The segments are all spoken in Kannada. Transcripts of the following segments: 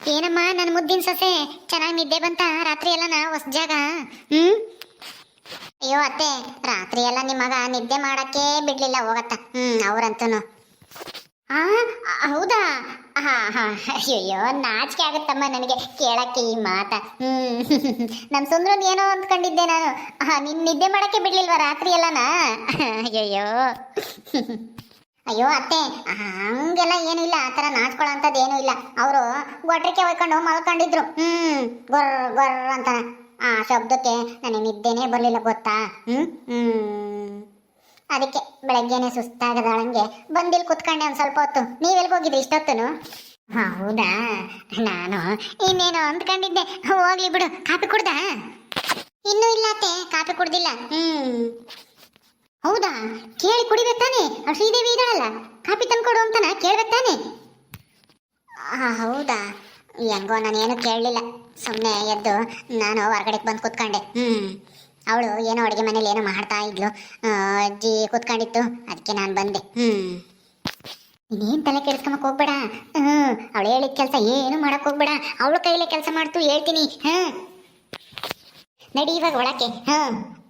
ಏನಮ್ಮ ನನ್ನ ಮುದ್ದಿನ ಸೊಸೆ? ಚೆನ್ನಾಗಿ ನಿದ್ದೆ ಬಂತ? ರಾತ್ರಿ ಎಲ್ಲ ಹೊಸ ಜಾಗ? ಹ್ಮ್? ಅಯ್ಯೋ ಅತ್ತೆ, ರಾತ್ರಿ ಎಲ್ಲ ನಿಮ್ಮ ಮಗ ನಿದ್ದೆ ಮಾಡಕ್ಕೆ ಬಿಡ್ಲಿಲ್ಲ ಹೋಗತ್ತ. ಹ್ಮ್ ಅವ್ರಂತೂ ಆ ಹೌದಾ? ಹಾ ಹಾ ಅಯ್ಯೋ ನಾಚಿಕೆ ಆಗುತ್ತಮ್ಮ ನನಗೆ ಕೇಳಕ್ಕೆ ಈ ಮಾತ. ಹ್ಮ್, ನಮ್ ಸುಂದ್ರನ್ ಏನೋ ಅಂದ್ಕೊಂಡಿದ್ದೆ ನಾನು. ಹಾ ನಿನ್ ನಿದ್ದೆ ಮಾಡಕ್ಕೆ ಬಿಡ್ಲಿಲ್ವಾ ರಾತ್ರಿ ಎಲ್ಲನಾ? ಅಯ್ಯಯ್ಯೋ. ಅಯ್ಯೋ ಅತ್ತೆ ಹಂಗೆಲ್ಲ ಏನೂ ಇಲ್ಲ, ಆ ಥರ ನಾಚ್ಕೊಳ್ಳೋಂಥದ್ದು ಏನೂ ಇಲ್ಲ. ಅವರು ಗೊಟ್ರಿಕೆ ಹೊಯ್ಕೊಂಡು ಮಲ್ಕೊಂಡಿದ್ರು. ಹ್ಮ್, ಗೊರ್ ಗೊರ್ ಅಂತ ಆ ಶಬ್ದಕ್ಕೆ ನನಗೆ ನಿದ್ದೆನೇ ಬರಲಿಲ್ಲ ಗೊತ್ತಾ? ಹ್ಮ್ ಹ್ಮ್. ಅದಕ್ಕೆ ಬೆಳಗ್ಗೆನೆ ಸುಸ್ತಾಗದಾಳಂಗೆ ಬಂದಿಲ್ಲಿ ಕುತ್ಕೊಂಡೆ ಒಂದು ಸ್ವಲ್ಪ ಹೊತ್ತು. ನೀವೆಲ್ಲಿ ಹೋಗಿದ್ರಿ ಇಷ್ಟೊತ್ತನು? ಹೌದಾ? ನಾನು ಇನ್ನೇನು ಅಂದ್ಕೊಂಡಿದ್ದೆ. ಹೋಗ್ಲಿ ಬಿಡು ಕಾಪಿ ಕುಡ್ದ? ಇನ್ನೂ ಇಲ್ಲ ಅತ್ತೆ ಕಾಪಿ ಕುಡ್ದಿಲ್ಲ. ಹ್ಮ್. ಕೇಳಿ ಕುಡಿಬೇಕು ತಾನೆ. ಅವ್ರು ಶ್ರೀದೇವಿ ಇದ್ದಾಳಲ್ಲ. ಕಾಪಿ ತಂದ್ಕೊಡು ಅಂತಾನ ಕೇಳ್ಬೇಕು ತಾನೆ. ಹೌದಾ? ಹೆಂಗೋ ನಾನೇನು ಕೇಳಲಿಲ್ಲ. ಸುಮ್ಮನೆ ಎದ್ದು ನಾನು ಹೊರಗಡೆ ಬಂದು ಕೂತ್ಕೊಂಡೆ. ಹ್ಞೂ ಅವಳು ಏನೋ ಅಡುಗೆ ಮನೇಲಿ ಏನೋ ಮಾಡ್ತಾ ಇದ್ಲು. ಅಜ್ಜಿ ಕೂತ್ಕೊಂಡಿತ್ತು. ಅದಕ್ಕೆ ನಾನು ಬಂದೆ. ಹ್ಞೂ ಇನ್ನೇನು ತಲೆ ಕೆಡಿಸ್ಕೊಂಬಕ್ ಹೋಗ್ಬೇಡ. ಹ್ಞೂ ಅವಳು ಹೇಳಿದ ಕೆಲಸ ಏನು ಮಾಡೋಕೆ ಹೋಗ್ಬೇಡ. ಅವಳು ಕೈಲೇ ಕೆಲಸ ಮಾಡ್ತು ಹೇಳ್ತೀನಿ. ಹ್ಞೂ ನಡಿ ಇವಾಗ ಒಳಕ್ಕೆ. ಹಾ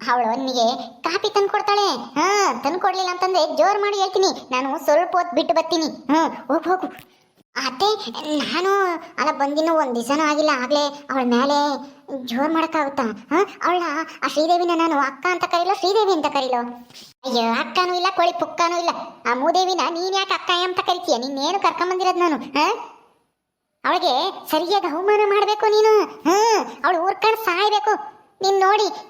ಅವಳು ನಿನಗೆ ಕಾಪಿ ತಂದು ಕೊಡ್ತಾಳೆ ಹಾ ತಂದು ಕೊಡ್ಲಿಲ್ಲ ಅಂತಂದ್ರೆ ಜೋರ್ ಮಾಡಿ ಹೇಳ್ತೀನಿ. ನಾನು ಸ್ವಲ್ಪ ಹೊತ್ತು ಬಿಟ್ಟು ಬರ್ತೀನಿ. ಹ್ಞೂ ಹೋಗು ಹೋಗು. ಅತ್ತೆ, ನಾನು, ಅಲ್ಲ ಬಂದಿನೂ ಒಂದು ದಿವಸನೂ ಆಗಿಲ್ಲ. ಆಗಲೇ ಅವಳ ಮೇಲೆ ಜೋರು ಮಾಡೋಕ್ಕಾಗುತ್ತಾ? ಹಾಂ, ಅವಳ ಆ ಶ್ರೀದೇವಿನ ನಾನು ಅಕ್ಕ ಅಂತ ಕರೀಲೋ, ಶ್ರೀದೇವಿ ಅಂತ ಕರೀಲೋ? ಅಯ್ಯೋ, ಅಕ್ಕನೂ ಇಲ್ಲ, ಕೋಳಿ ಪುಕ್ಕನೂ ಇಲ್ಲ. ಆ ಮೂದೇವಿನ ನೀನು ಯಾಕೆ ಅಕ್ಕ ಅಂತ ಕರಿತೀಯ? ನೀನೇನು ಕರ್ಕೊಂಬಂದಿರೋದು ನಾನು? ಹಾಂ? ಅವಳಿಗೆ ಸರಿಯಾಗಿ ಅವಮಾನ ಮಾಡಬೇಕು ನೀನು? ಹ್ಞೂ ಅವಳು ಊರ್ಕೊಂಡು ಸಾಯ್ಬೇಕು. ನೀನು ನೋಡಿ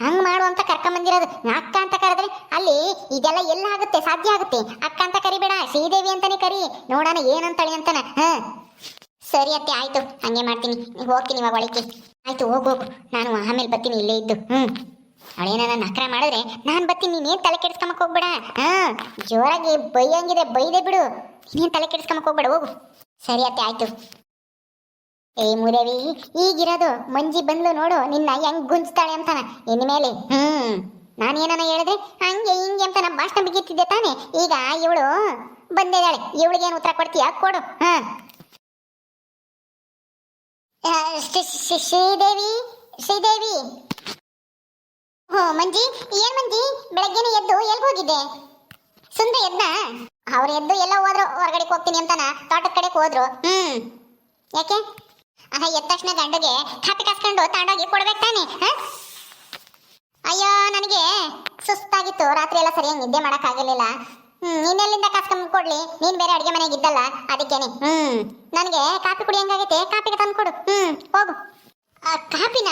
ಹಂಗ್ ಮಾಡು ಅಂತ ಕರ್ಕೊಂಬಂದಿರೋದು. ಅಕ್ಕ ಅಂತ ಕರೆದ್ರೆ ಅಲ್ಲಿ ಇದೆಲ್ಲ ಎಲ್ಲ ಆಗುತ್ತೆ ಸಾಧ್ಯ ಆಗುತ್ತೆ. ಅಕ್ಕ ಅಂತ ಕರಿಬೇಡ, ಶ್ರೀದೇವಿ ಅಂತಾನೆ ಕರಿ. ನೋಡೋಣ ಏನಂತಾಳೆ ಅಂತಾನೆ. ಹ. ಸರಿ ಅತ್ತೆ, ಆಯ್ತು. ಹಂಗೆ ಮಾಡ್ತೀನಿ. ಹೋಗ್ತೀನಿ ಇವಾಗ ಒಳಕ್ಕೆ. ಆಯ್ತು, ಹೋಗು ಹೋಗು. ನಾನು ಆಮೇಲೆ ಬರ್ತೀನಿ ಇಲ್ಲೇ ಇದ್ದು. ಹ್ಞೂ ಅವಳೇನ ನಕರ ಮಾಡಿದ್ರೆ ನಾನು ಬರ್ತೀನಿ, ನೀನೇನು ತಲೆ ಕೆಡಿಸ್ಕೊಂಬಕ್ ಹೋಗ್ಬೇಡ. ಹಾ. ಜೋರಾಗಿ ಬೈಯಂಗಿದೆ, ಬೈದೆ ಬಿಡು. ನೀನೇನು ತಲೆ ಕೆಡಿಸ್ಕೊಂಬಕ್ ಹೋಗ್ಬೇಡ, ಹೋಗು. ಸರಿ ಅತ್ತೆ, ಆಯ್ತು. ಏ ಮುರವಿ ಈಗಿರೋದು ಮಂಜಿ ಬಂದ್ಲು ನೋಡು, ನಿನ್ನ ಹೆಂಗ್ ಗುಂಜ್ತಾಳೆ ಅಂತಾನ. ಇನ್ಮೇಲೆ, ಹ್ಮ್ ನಾನೇನ ಹೇಳಿದ್ರೆ, ಹಂಗೆ ಹಿಂಗೆ ಅಂತ ನಮ್ಮ ಭಾಷಣ ಬಿಗಿತ್ತಿದ್ದೆ ತಾನೆ. ಈಗ ಇವಳು ಬಂದಿದ್ದಾಳೆ. ಇವಳಿಗೆ ಏನು ಉತ್ತರ ಕೊಡ್ತೀಯ? ಕೊಡು, ಹಾ. ಶ್ರೀದೇವಿ ಶ್ರೀದೇವಿ. ಹೋ ಮಂಜಿ, ಏನ್ ಮಂಜಿ? ಬೆಳಗ್ಗೆನೆ ಎದ್ದು ಎಲ್ಲಿ ಹೋಗಿದ್ದೆ? ಸುಂದ್ರ ಎದ್ನ? ಅವ್ರು ಎದ್ದು ಎಲ್ಲ ಹೋದ್ರು ಹೊರಗಡೆ ಹೋಗ್ತೀನಿ ಅಂತಾನ. ತೋಟದ ಕಡೆಗೆ ಹೋದ್ರು. ಹ್ಮ್. ಯಾಕೆ? ಆಹ, ಎದ್ದ ತಕ್ಷಣ ಗಂಡಗೆ ಕಾಪಿ ಕಾಸ್ಕೊಂಡು ತಾಂಡೋಗಿ ಕೊಡ್ಬೇಕು ತಾನೆ ಅಯ್ಯೋ, ನನಗೆ ಸುಸ್ತಾಗಿತ್ತು. ರಾತ್ರಿ ಎಲ್ಲ ಸರಿಯಾಗಿ ನಿದ್ದೆ ಮಾಡಕ್ ಆಗಿರ್ಲಿಲ್ಲ ಹ್ಮ್ ನೀನೆಲ್ಲಿಂದ ಕಾಸ್ಕೊಂಡ್ ಕೊಡ್ಲಿ? ನೀನ್ ಬೇರೆ ಅಡಿಗೆ ಮನೆಗೆ ಇದ್ದಲ್ಲ, ಅದಕ್ಕೇನೆ. ಹ್ಮ್, ನನಗೆ ಕಾಪಿ ಕುಡಿಯಂಗಾಗೈತೆ ಕಾಪಿಗೆ ತಂದು ಕೊಡು. ಹ್ಮ್, ಹೋಗು. ಕಾಪಿನ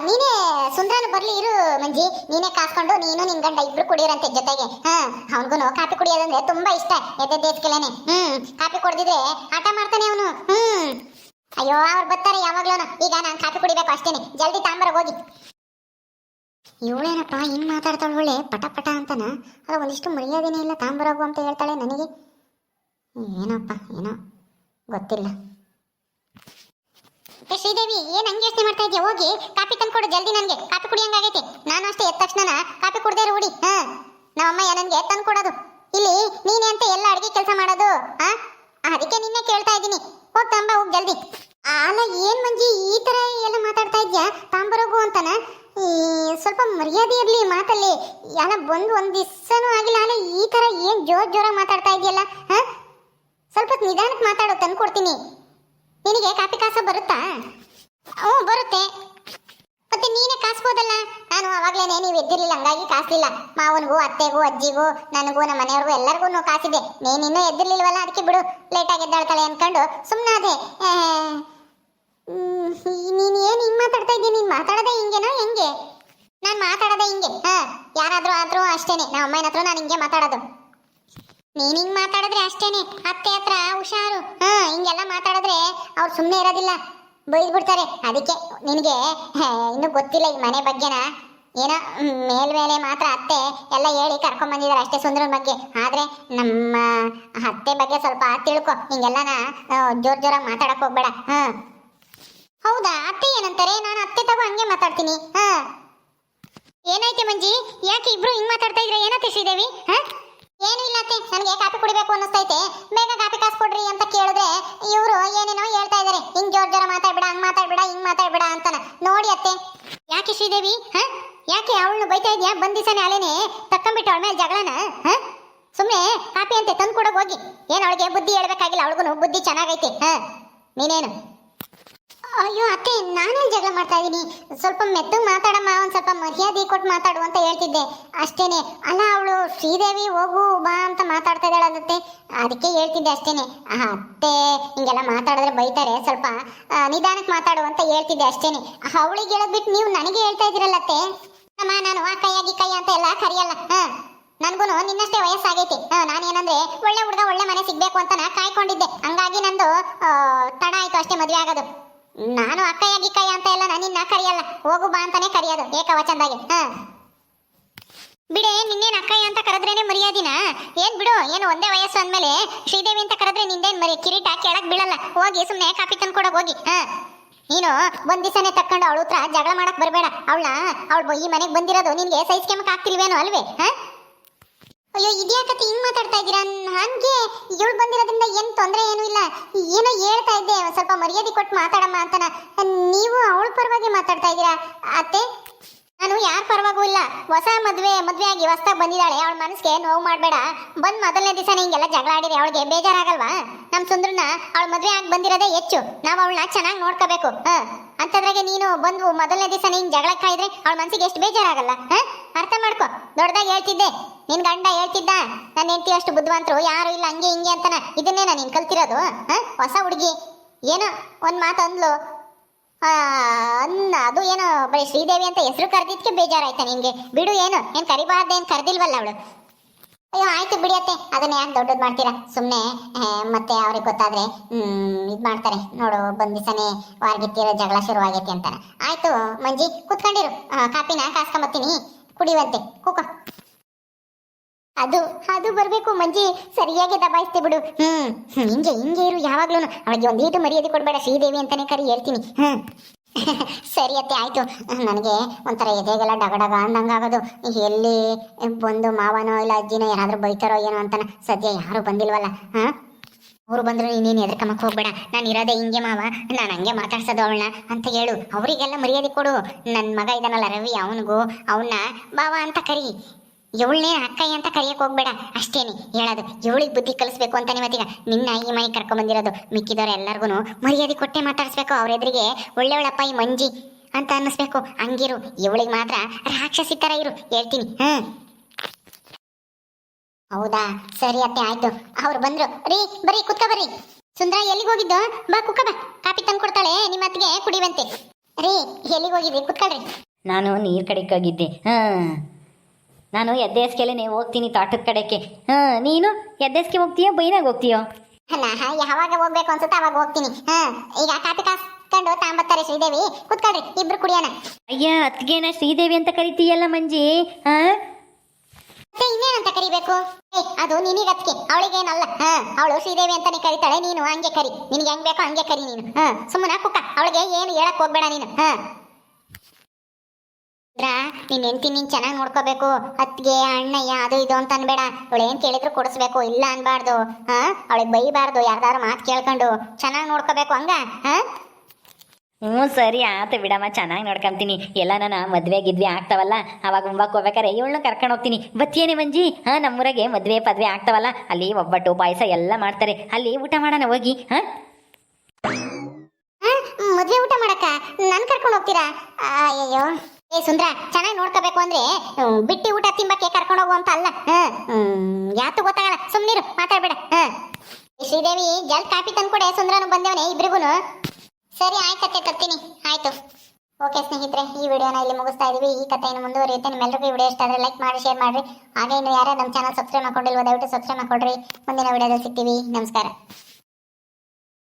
ನೀನೇ ಸುಂದರನು ಬರ್ಲಿ, ಇರು ಮಂಜಿ. ನೀನೇ ಕಾಸ್ಕೊಂಡು, ನೀನು ನಿನ್ ಗಂಡ ಇಬ್ರು ಕುಡಿಯೋರಂತೆ ಜೊತೆಗೆ. ಹಾ, ಅವನ್ಗುನು ಕಾಫಿ ಕುಡಿಯೋದಂದ್ರೆ ತುಂಬಾ ಇಷ್ಟ, ಎದ್ದೆ ಹ್ಮ್ ಕಾಪಿ ಕೊಡ್ದಿದ್ರೆ ಆಟ ಮಾಡ್ತಾನೆ ಅವನು. ಹ್ಮ್. ಅಯ್ಯೋ, ಅವ್ರು ಬರ್ತಾರೆ ಯಾವಾಗ್ಲೂ. ಈಗ ನಾನು ಕಾಫಿ ಕುಡಿಬೇಕು ಅಷ್ಟೇನೆ. ಜಲ್ದಿ ತಾಂಬರ ಹೋಗಿ. ಇವಳೇನಪ್ಪ, ಹಿಂಗ್ ಮಾತಾಡ್ತಾಳೆ ಪಟ ಪಟ ಅಂತನ? ಅದ ಒಂದಿಷ್ಟು ಮರ್ಯಾದೆನೇ ಇಲ್ಲ ತಾಂಬರೋಗು ಅಂತ ಹೇಳ್ತಾಳೆ ನನಗೆ. ಏನಪ್ಪ, ಏನೋ ಗೊತ್ತಿಲ್ಲ. ಶ್ರೀದೇವಿ, ಏನ್ ಹಂಗೆ ಯೋಚನೆ ಮಾಡ್ತಾ ಇದೆಯಾ? ಹೋಗಿ ಕಾಪಿ ತಂದ್ಕೊಡು ಜಲ್ದಿ ನನಗೆ. ಕಾಫಿ ಕುಡಿಯಂಗಾಗೈತೆ ನಾನು ಅಷ್ಟೇ ಎದ್ದ ತಕ್ಷಣ ಕಾಫಿ ಕುಡ್ದೇ ರೂಢಿ ಹಾ. ನಮ್ಮಮ್ಮ ನನಗೆ ತಂದು ಕೊಡೋದು ಇಲ್ಲಿ, ನೀನೇ ಅಂತ ಎಲ್ಲ ಅಡಿಗೆ ಕೆಲಸ ಮಾಡೋದು, ಹಾ? ಅದಕ್ಕೆ ನಿನ್ನೆ ಕೇಳ್ತಾ ಇದ್ದೀನಿ. ಹೋಗ್ ತಂಬ ಜಲ್ದಿ ಅಲ್ಲ, ಏನ್ ಮಂಜಿ ಈ ತರ ಎಲ್ಲ ಮಾತಾಡ್ತಾ ಇದ್ಯಾ? ತಾಂಬರೋಗು ಅಂತಾನ? ಸ್ವಲ್ಪ ಮರ್ಯಾದೆ ಇರ್ಲಿ ಮಾತಲ್ಲಿ. ಅಲ್ಲ, ಬಂದು ಒಂದ್ ದಿವ್ಸನೂ ಆಗಿಲ್ಲ. ಅಲ್ಲ, ಈ ತರ ಏನ್ ಜೋರ್ ಜೋರಾಗಿ ಮಾತಾಡ್ತಾ ಇದೆಯಲ್ಲ, ಹಾ? ಸ್ವಲ್ಪ ನಿಧಾನಕ್ಕೆ ಮಾತಾಡೋ, ತಂದ್ಕೊಡ್ತೀನಿ. ನಿನಗೆ ಕಾಪಿ ಕಾಸ ಬರುತ್ತಾ? ಹ್ಞೂ ಬರುತ್ತೆ. ಮತ್ತೆ ನೀನೇ ಕಾಸ್ಬೋದಲ್ಲ? ನಾನು ಅವಾಗ್ಲೇನೆ ನೀವು ಎದ್ದಿರ್ಲಿಲ್ಲ, ಹಂಗಾಗಿ ಕಾಸ್ಲಿಲ್ಲ. ಮಾವನ್ಗೂ, ಅತ್ತೆಗೂ, ಅಜ್ಜಿಗೂ, ನನಗೂ, ನಮ್ಮ ಮನೆಯವ್ರಿಗೂ ಎಲ್ಲರಿಗೂ ಕಾಸಿದೆ ನೀನು ಇನ್ನೂ ಎದ್ದಿರ್ಲಿಲ್ವಲ್ಲ? ಅದಕ್ಕೆ ಬಿಡು. ಲೇಟಾಗಿ ಎದ್ದಾಳ್ತಾಳೆ ಅನ್ಕೊಂಡು ಸುಮ್ಮನಾದೆ ನೀನು ಏನು ಹಿಂಗೆ ಮಾತಾಡ್ತಾ ಇದ್ದೀನಿ ನೀನು ಮಾತಾಡೋದೇ ಹಿಂಗೆನೋ? ಹೆಂಗೆ? ನಾನು ಮಾತಾಡೋದೇ ಹಿಂಗೆ. ಹಾ, ಯಾರಾದ್ರೂ ಆದ್ರೂ ಅಷ್ಟೇನೆ. ನಮ್ಮ ಅಮ್ಮನ ಹತ್ರ ನಾನು ಹಿಂಗೆ ಮಾತಾಡೋದು. ನೀನ್ ಹಿಂಗ್ ಮಾತಾಡಿದ್ರೆ ಅಷ್ಟೇನೆ. ಅತ್ತೆ ಹತ್ರ ಹುಷಾರು. ಹಾಂ, ಹಿಂಗೆಲ್ಲ ಮಾತಾಡಿದ್ರೆ ಅವ್ರು ಸುಮ್ಮನೆ ಇರೋದಿಲ್ಲ. ಬೈದ್ ಬಿಡ್ತಾರೆ ಅದಕ್ಕೆ ನಿನಗೆ ಇನ್ನು ಗೊತ್ತಿಲ್ಲ ಈ ಮನೆ ಬಗ್ಗೆನ. ಏನೋ ಮೇಲ್ಮೇಲೆ ಮಾತ್ರ ಅತ್ತೆ ಎಲ್ಲ ಹೇಳಿ ಕರ್ಕೊಂಡ್ ಬಂದಿದ್ದಾರೆ ಅಷ್ಟೇ ಸುಂದರ ಬಗ್ಗೆ. ಆದರೆ ನಮ್ಮ ಅತ್ತೆ ಬಗ್ಗೆ ಸ್ವಲ್ಪ ತಿಳ್ಕೊ. ಹಿಂಗೆಲ್ಲನ ಜೋರ್ ಜೋರಾಗಿ ಮಾತಾಡಕ್ ಹೋಗ್ಬೇಡ. ಹಾಂ. ಹೌದಾ? ಅತ್ತೆ ಏನಂತಾರೆ? ನಾನು ಅತ್ತೆ ತಗೋ ಹಂಗೆ ಮಾತಾಡ್ತೀನಿ. ಹಾಂ. ಏನಾಯ್ತು ಮಂಜಿ? ಯಾಕೆ ಇಬ್ರು ಹಿಂಗೆ ಮಾತಾಡ್ತಾ ಇದ್ರೆ ಏನತ್ತೆ ಶ್ರೀದೇವಿ? ಹಾ? ಏನು ಇಲ್ಲ ಅತ್ತೆ. ನನಗೆ ಕಾಫಿ ಕುಡಿಬೇಕು ಅನ್ನಿಸ್ತೈತೆ. ಬೇಗ ಕಾಫಿ ಕಾಸು ಕೊಡ್ರಿ ಅಂತ ಕೇಳಿದ್ರೆ ಇವರು ಏನೇನೋ ಹೇಳ್ತಾ ಇದಾರೆ. ಹಿಂಗ್ ಮಾತಾಡ್ಬೇಡ ಹಿಂಗ್ ಮಾತಾಡ್ಬೇಡ ಅಂತಾನ. ನೋಡಿ ಅತ್ತೆ. ಯಾಕೆ ಶ್ರೀದೇವಿ? ಹ? ಯಾಕೆ ಅವಳನ್ನ ಬೈತಾ ಇದ್ಯಾ? ಬಂದಿಸನೆ ಅಲೆನೆ ತಕ್ಕಂಬಿಟ್ಟು ಅವಳ ಮೇಲೆ ಜಗಳನ? ಹ? ಸುಮ್ಮನೆ ಕಾಫಿ ಅಂತೆ ತಂದು ಕೊಡೋಕೆ ಹೋಗಿ. ಏನು ಅವಳಿಗೆ ಬುದ್ಧಿ ಹೇಳ್ಬೇಕಾಗಿಲ್ಲ? ಅವಳಿಗೂ ಬುದ್ಧಿ ಚೆನ್ನಾಗೈತೆ. ಹ? ನೀನೇನು? ಅಯ್ಯೋ ಅತ್ತೆ, ನಾನೇನ್ ಜಗಳ ಮಾಡ್ತಾ ಇದ್ದೀನಿ ಸ್ವಲ್ಪ ಮೆತ್ತಗೆ ಮಾತಾಡಮ್ಮ, ಒಂದ್ ಸ್ವಲ್ಪ ಮರ್ಯಾದೆ ಕೊಟ್ಟು ಮಾತಾಡು ಅಂತ ಹೇಳ್ತಿದ್ದೆ. ಅಷ್ಟೇನೆ. ಅಲ್ಲ, ಅವಳು ಶ್ರೀದೇವಿ, ಹೋಗು, ಬಾ ಅಂತ ಮಾತಾಡ್ತಾ ಇದ್ದಾಳೆ ಅದಕ್ಕೆ ಅದಕ್ಕೆ ಹೇಳ್ತಿದ್ದೆ ಅಷ್ಟೇನೆ. ಅತ್ತೆ, ಹಿಂಗೆಲ್ಲ ಮಾತಾಡಿದ್ರೆ ಬೈತಾರೆ. ಸ್ವಲ್ಪ ನಿಧಾನಕ್ಕೆ ಮಾತಾಡು ಅಂತ ಹೇಳ್ತಿದ್ದೆ ಅಷ್ಟೇನೆ. ಅವಳಿಗೆ ಹೇಳೋದ್ಬಿಟ್ಟು ನೀವು ನನಗೆ ಹೇಳ್ತಾ ಇದ್ದೀರಲ್ಲ ಅತ್ತೆ? ಅಮ್ಮ, ನಾನು ಆ ಕೈಯಾಗಿ ಕೈ ಅಂತ ಎಲ್ಲ ಕರಿಯಲ್ಲ. ಹಾ ನನಗೂ ನಿನ್ನಷ್ಟೇ ವಯಸ್ಸಾಗೈತಿ. ನಾನು ನಾನೇನಂದ್ರೆ ಒಳ್ಳೆ ಹುಡುಗ, ಒಳ್ಳೆ ಮನೆ ಸಿಗಬೇಕು ಅಂತ ನಾ ಕಾಯ್ಕೊಂಡಿದ್ದೆ. ಹಂಗಾಗಿ ನಂದು ತಡ ಆಯ್ತು ಅಷ್ಟೇ ಮದುವೆ ಆಗೋದು. ನಾನು ಅಕ್ಕಯ್ಯ, ಗಿಕ್ಕಯ್ಯ ಅಂತ ಎಲ್ಲ ನಾನು ನಿನ್ನ ಕರೆಯಲ್ಲ. ಹೋಗು ಬಾ ಅಂತಾನೆ ಕರೆಯೋದು ಏಕವಚನದಾಗೆ. ಹಾ. ಬಿಡೆ, ನಿನ್ನೇನ್ ಅಕ್ಕಯ್ಯ ಅಂತ ಕರೆದ್ರೇನೆ ಮರ್ಯಾದಿನ? ಏನ್ ಬಿಡು, ಏನು ಒಂದೇ ವಯಸ್ಸು ಅಂದ್ಮೇಲೆ ಶ್ರೀದೇವಿ ಅಂತ ಕರೆದ್ರೆ ನಿಂದೇನ್ ಮರಿ ಕಿರೀಟ ಕೆಳಗ್ ಬೀಳಲ್ಲ. ಹೋಗಿ ಸುಮ್ನೆ ಕಾಫಿ ತಂದು ಕೊಡೋಗ್ ಹೋಗಿ. ಹಾ. ನೀನು ಒಂದ್ ದಿವಸನೇ ತಕ್ಕೊಂಡು ಅವಳ ಹತ್ರ ಜಗಳ ಮಾಡಕ್ ಬರಬೇಡ. ಅವಳನ್ನ ಅವಳು ಈ ಮನೆಗೆ ಬಂದಿರೋದು ನಿನ್ಗೆ ಸೈಜ್ ಕೆಮ್ಮಕ್ ಆಗ್ತಿಲ್ವೇನೋ ಅಲ್ವೇ? ಹಾ? ಅಯ್ಯೋ, ಇದ್ಯಾಕತ್ತೆ ಹಿಂಗ್ ಮಾತಾಡ್ತಾ ಇದ್ದೀರಾ? ನನ್ಗೆ ಇವಳು ಬಂದಿರೋದ್ರಿಂದ ಏನ್ ತೊಂದರೆ ಏನೂ ಇಲ್ಲ. ಏನೋ ಹೇಳ್ತಾ ಇದ್ದೆ, ಸ್ವಲ್ಪ ಮರ್ಯಾದೆ ಕೊಟ್ಟು ಮಾತಾಡಮ್ಮ ಅಂತನ. ನೀವು ಅವಳ ಪರವಾಗಿ ಮಾತಾಡ್ತಾ ಇದ್ದೀರಾ? ಅತ್ತೆ, ನಾನು ಯಾರ ಪರವಾಗೂ ಇಲ್ಲ. ಹೊಸ ಮದ್ವೆ ಮದ್ವೆ ಆಗಿ ಹೊಸ್ದಾಗ ಬಂದಿದ್ದಾಳೆ. ಅವಳ ಮನಸ್ಸಿಗೆ ನೋವು ಮಾಡಬೇಡ. ಬಂದ್ ಮೊದಲನೇ ದಿವಸ ಹಿಂಗೆಲ್ಲ ಜಗಳ ಆಡಿರಿ. ಅವಳಿಗೆ ಬೇಜಾರಾಗಲ್ವಾ? ನಮ್ಮ ಸುಂದ್ರನ ಅವಳ ಮದ್ವೆ ಆಗಿ ಬಂದಿರೋದೇ ಹೆಚ್ಚು. ನಾವು ಅವಳನ್ನ ಚೆನ್ನಾಗಿ ನೋಡ್ಕೋಬೇಕು. ಹ, ಅಂತದ್ರಾಗೆ ನೀನು ಬಂದು ಮೊದಲನೇ ದಿವಸ ಹಿಂಗೆ ಜಗಳ ಕಾಯಿದ್ರೆ ಅವಳ ಮನಸ್ಸಿಗೆ ಎಷ್ಟು ಬೇಜಾರಾಗಲ್ಲ, ಹ? ಅರ್ಥ ಮಾಡ್ಕೊ. ದೊಡ್ಡದಾಗಿ ಹೇಳ್ತಿದ್ದೆ. ನಿನ್ ಗಂಡ ಹೇಳ್ತಿದ್ದ ನನ್ನ ಹೆಂಡತಿ ಅಷ್ಟು ಬುದ್ಧಿವಂತರು, ಯಾರು ಇಲ್ಲ, ಹಂಗೆ ಹಿಂಗೆ ಅಂತಾನ. ಇದನ್ನೇನ ನೀನು ಕಲ್ತಿರೋದು ಹೊಸ ಹುಡುಗಿ. ಏನೋ ಒಂದ್ ಮಾತು ಅಂದ್ಲು. ಅನ್ನ, ಅದು ಏನೋ ಬರೀ ಶ್ರೀದೇವಿ ಅಂತ ಹೆಸರು ಕರೆದಿದ್ದಕ್ಕೆ ಬೇಜಾರಾಯ್ತಾ ನಿನಗೆ? ಬಿಡು ಏನು ಏನು ಕರಿಬಾರ್ದು ಏನು ಕರೆದಿಲ್ವಲ್ಲ ಅವಳು? ಅಯ್ಯೋ, ಆಯ್ತು ಬಿಡಿಯತ್ತೆ ಅದನ್ನ ಯಾಕೆ ದೊಡ್ಡದು ಮಾಡ್ತೀರಾ? ಸುಮ್ಮನೆ ಮತ್ತೆ ಅವ್ರಿಗೆ ಗೊತ್ತಾದ್ರೆ ಇದು ಮಾಡ್ತಾರೆ. ನೋಡು, ಬಂದ್ ದಿವಸನೇ ವಾರ್ಗಿತ್ತಿರೋ ಜಗಳ ಶುರುವಾಗೈತಿ ಅಂತಾನೆ. ಆಯ್ತು, ಮಂಜಿ, ಕುತ್ಕೊಂಡಿರು. ಕಾಪಿನ ಕಾಸ್ಕೊಂಬತ್ತೀನಿ. ಕುಡಿಯುವಂತೆ. ಕೂಕ. ಅದು ಅದು ಬರಬೇಕು ಮಂಜಿ. ಸರಿಯಾಗಿ ದಬಾಯಿಸ್ತೆ ಬಿಡು. ಹ್ಮ್ ಹಿಂಗೆ ಹಿಂಗೆ ಇರು ಯಾವಾಗ್ಲೂ ಅವಳಿಗೆ ಒಂದೀಟು ಮರ್ಯಾದೆ ಕೊಡ್ಬೇಡ. ಶ್ರೀದೇವಿ ಅಂತಾನೆ ಕರಿ, ಹೇಳ್ತೀನಿ. ಹ್ಮ್. ಸರಿ ಅತ್ತೆ, ಆಯ್ತು. ನನಗೆ ಒಂಥರ ಎದೆಗೆಲ್ಲ ಡಗಡಗ ಅಂದಂಗಾಗೋದು. ಎಲ್ಲಿ ಬಂದು ಮಾವನೋ ಇಲ್ಲ ಅಜ್ಜಿನೋ ಯಾರಾದರೂ ಬೈತಾರೋ ಏನೋ ಅಂತಾನೆ. ಸದ್ಯ ಯಾರು ಬಂದಿಲ್ವಲ್ಲ, ಹಾ? ಅವ್ರು ಬಂದ್ರು ನೀನೇನು ಎದ್ರಕಮಕ್ ಹೋಗ್ಬೇಡ. ನಾನು ಇರೋದೇ ಹಿಂಗೆ ಮಾವ. ನಾನು ಹಂಗೆ ಮಾತಾಡ್ಸೋದು ಅವಳನ್ನ. ಅಂತ ಹೇಳು. ಅವರಿಗೆಲ್ಲ ಮರ್ಯಾದೆ ಕೊಡು. ನನ್ನ ಮಗ ಇದಾನಲ್ಲ ರವಿ, ಅವನಿಗೂ ಅವನ್ನ ಬಾವ ಅಂತ ಕರಿ. ಇವಳನ್ನೇ ಅಕ್ಕಯ್ಯ ಅಂತ ಕರೆಯಕ್ಕೆ ಹೋಗ್ಬೇಡ. ಅಷ್ಟೇನೆ. ಹೇಳೋದು. ಇವಳಿಗೆ ಬುದ್ಧಿ ಕಲಿಸ್ಬೇಕು ಅಂತ ಮತ್ತೀಗ ನಿನ್ನ ಈ ಮನೆಗೆ ಕರ್ಕೊಂಡ್ ಬಂದಿರೋದು ಮಿಕ್ಕಿದವ್ರು ಎಲ್ಲರಿಗೂ ಮರ್ಯಾದೆ ಕೊಟ್ಟೆ ಮಾತಾಡಿಸ್ಬೇಕು. ಅವ್ರ ಎದುರಿಗೆ ಒಳ್ಳೆಯವಳಪ್ಪ ಈ ಮಂಜಿ ಅಂತ ಅನ್ನಿಸ್ಬೇಕು. ಹಂಗಿರು. ಇವಳಿಗೆ ಮಾತ್ರ ರಾಕ್ಷಸಿ ತರ ಇರು. ಹೇಳ್ತೀನಿ. ಹ್ಮ್. ಹೌದಾ? ಸರಿ ಅತ್ತೆ, ಆಯ್ತು. ಅವ್ರು ಬಂದ್ರು. ರೀ ಬರೀ ಕುತ್ಕ ಬರ್ರಿ. ಸುಂದರ, ಎಲ್ಲಿಗೆ ಹೋಗಿದ್ದು? ಬಾ ಕುಕ್ಕ ಬಾ. ಕಾಫಿ ತಂದು ಕೊಡ್ತಾಳೆ, ನಿಮ್ಮ ಅತ್ತಿಗೆ ಕುಡಿವಂತೆ ರೀ, ಎಲ್ಲಿಗೆ ಹೋಗಿದ್ರಿ? ಕುತ್ಕೊಳ್ರಿ. ನಾನು ನೀರು ಕಡೆಗೆ ಹೋಗಿದ್ದೆ ಹಾಂ. ನಾನು ಎದ್ದೇಸ್ಕೆಲೆ ಹೋಗ್ತೀನಿ ತೋಟದ ಕಡೆಗೆ ಹಾಂ ನೀನು ಎದ್ದೇಸ್ಕೆ ಹೋಗ್ತೀಯೋ ಬೈನಾಗ ಹೋಗ್ತೀಯೋ ಅಲ್ಲ ಯಾವಾಗ ಹೋಗ್ಬೇಕು ಅನ್ಸುತ್ತೆ ಅವಾಗ ಹೋಗ್ತೀನಿ ಹಾ ಈಗ ಕಾಪಿ ಕಾಸ್ಕೊಂಡು ತಾಂಬತ್ತಾರೆ ಶ್ರೀದೇವಿ ಕುತ್ಕೊಳ್ರಿ ಇಬ್ರು ಕುಡಿಯೋಣ ಅಯ್ಯ ಅತ್ತಿಗೆನ ಶ್ರೀದೇವಿ ಅಂತ ಕರಿತೀಯಲ್ಲ ಮಂಜಿ ಹಾಂ ಕರಿಬೇಕು? ಅದು ನಿನಗತ್ಕೆ ಅವಳಿಗೇನಲ್ಲ. ಅವಳು ಶ್ರೀದೇವಿ ಅಂತಾನೆ ಕರಿತಾಳೆ, ನೀನು ಹಂಗೆ ಕರಿ. ನಿನಗೆ ಹೆಂಗ್ ಬೇಕೋ ಹಂಗೆ ಕರಿ ನೀನು. ಹಾ ಸುಮ್ಮನೆ ಕುಕ್ಕ. ಅವಳಿಗೆ ಏನು ಹೇಳಕ್ ಹೋಗ್ಬೇಡ ನೀನು. ಹಾ. ನಿನ್ನ ಹೆಂಡ್ತಿ ನೀನ್ ಚೆನ್ನಾಗಿ ನೋಡ್ಕೋಬೇಕು. ಅತ್ತಿಗೆ, ಅಣ್ಣಯ್ಯ, ಅದು ಇದು ಅಂತ ಅನ್ಬೇಡ. ಅವಳು ಏನ್ ಕೇಳಿದ್ರು ಕೊಡಿಸ್ಬೇಕು, ಇಲ್ಲ ಅನ್ಬಾರ್ದು. ಹಾ, ಅವಳಿಗೆ ಬೈಬಾರ್ದು ಯಾರ್ದಾರು ಮಾತು ಕೇಳ್ಕೊಂಡು. ಚೆನ್ನಾಗಿ ನೋಡ್ಕೋಬೇಕು ಹಂಗ? ಹಾ? ಹ್ಞೂ ಸರಿ, ಆತ ಬಿಡಮ್ಮ, ಚೆನ್ನಾಗಿ ನೋಡ್ಕೊಂತೀನಿ. ಎಲ್ಲ ನಾನು ಮದುವೆ ಗಿದ್ವೆ ಆಗ್ತಾವಲ್ಲ, ಅವಾಗ ಮುಂಬಕ್ಕೆ ಹೋಗ್ಬೇಕಾರೆ ಇವಳನ್ನ ಕರ್ಕೊಂಡು ಹೋಗ್ತೀನಿ. ಬತ್ತಿಯೇನೆ ಮಂಜಿ? ಹಾಂ, ನಮ್ಮೂರಾಗೆ ಮದುವೆ ಪದ್ವೆ ಆಗ್ತಾವಲ್ಲ, ಅಲ್ಲಿ ಒಬ್ಬಟ್ಟು ಪಾಯಸ ಎಲ್ಲ ಮಾಡ್ತಾರೆ. ಅಲ್ಲಿ ಊಟ ಮಾಡೋಣ, ಹೋಗಿ, ಹಾಂ? ಮದುವೆ ಊಟ ಮಾಡಕ್ಕ, ನನ್ ಕರ್ಕೊಂಡು ಹೋಗ್ತೀರಾ? ಅಯ್ಯಯ್ಯೋ. ಏ, ಸುಂದ್ರ, ಚೆನ್ನಾಗಿ ನೋಡ್ಕೋಬೇಕು ಅಂದ್ರೆ ಬಿಟ್ಟಿ ಊಟ ತಿಂಬಕ್ಕೆ ಕರ್ಕೊಂಡು ಹೋಗು ಅಂತ ಅಲ್ಲ ಯಾತು ಗೊತ್ತಾಗಲ್ಲ. ಮಾತಾಡ್ಬೇಡ ಹ ಶ್ರೀದೇವಿ ಜಲ್ ಕಾಫಿ ತಂದ್ಕೊಡೆ? ಸುಂದ್ರನು ಬಂದೇವನೆ, ಇಬ್ರಿಗೂನು. ಸರಿ ಆಯ್ತತ್ತೆ ತರ್ತೀನಿ. ಆಯ್ತು. ಓಕೆ ಸ್ನೇಹಿತರೆ, ಈ ವಿಡಿಯೋನ ಇಲ್ಲಿ ಮುಗಿಸ್ತಾ ಇದೀವಿ. ಈ ಕಥೆಯನ್ನು ಮುಂದುವರಿಯುತ್ತೆ. ನಿಮ್ಮೆಲ್ಲರಿಗೂ ವಿಡಿಯೋ ಇಷ್ಟ ಆದರೆ ಲೈಕ್ ಮಾಡಿ ಶೇರ್ ಮಾಡಿರಿ. ಹಾಗೆ ಇನ್ನು ಯಾರು ನಮ್ಮ ಚಾನಲ್ ಸಬ್ಸ್ಕ್ರೈಬ್ ಮಾಡ್ಕೊಂಡಿಲ್ವೋ, ದಯವಿಟ್ಟು ಸಬ್ಸ್ಕ್ರೈಬ್ ಮಾಡ್ಕೊಡ್ರಿ. ಮುಂದಿನ ವಿಡಿಯೋದಲ್ಲಿ ಸಿಗ್ತೀವಿ. ನಮಸ್ಕಾರ.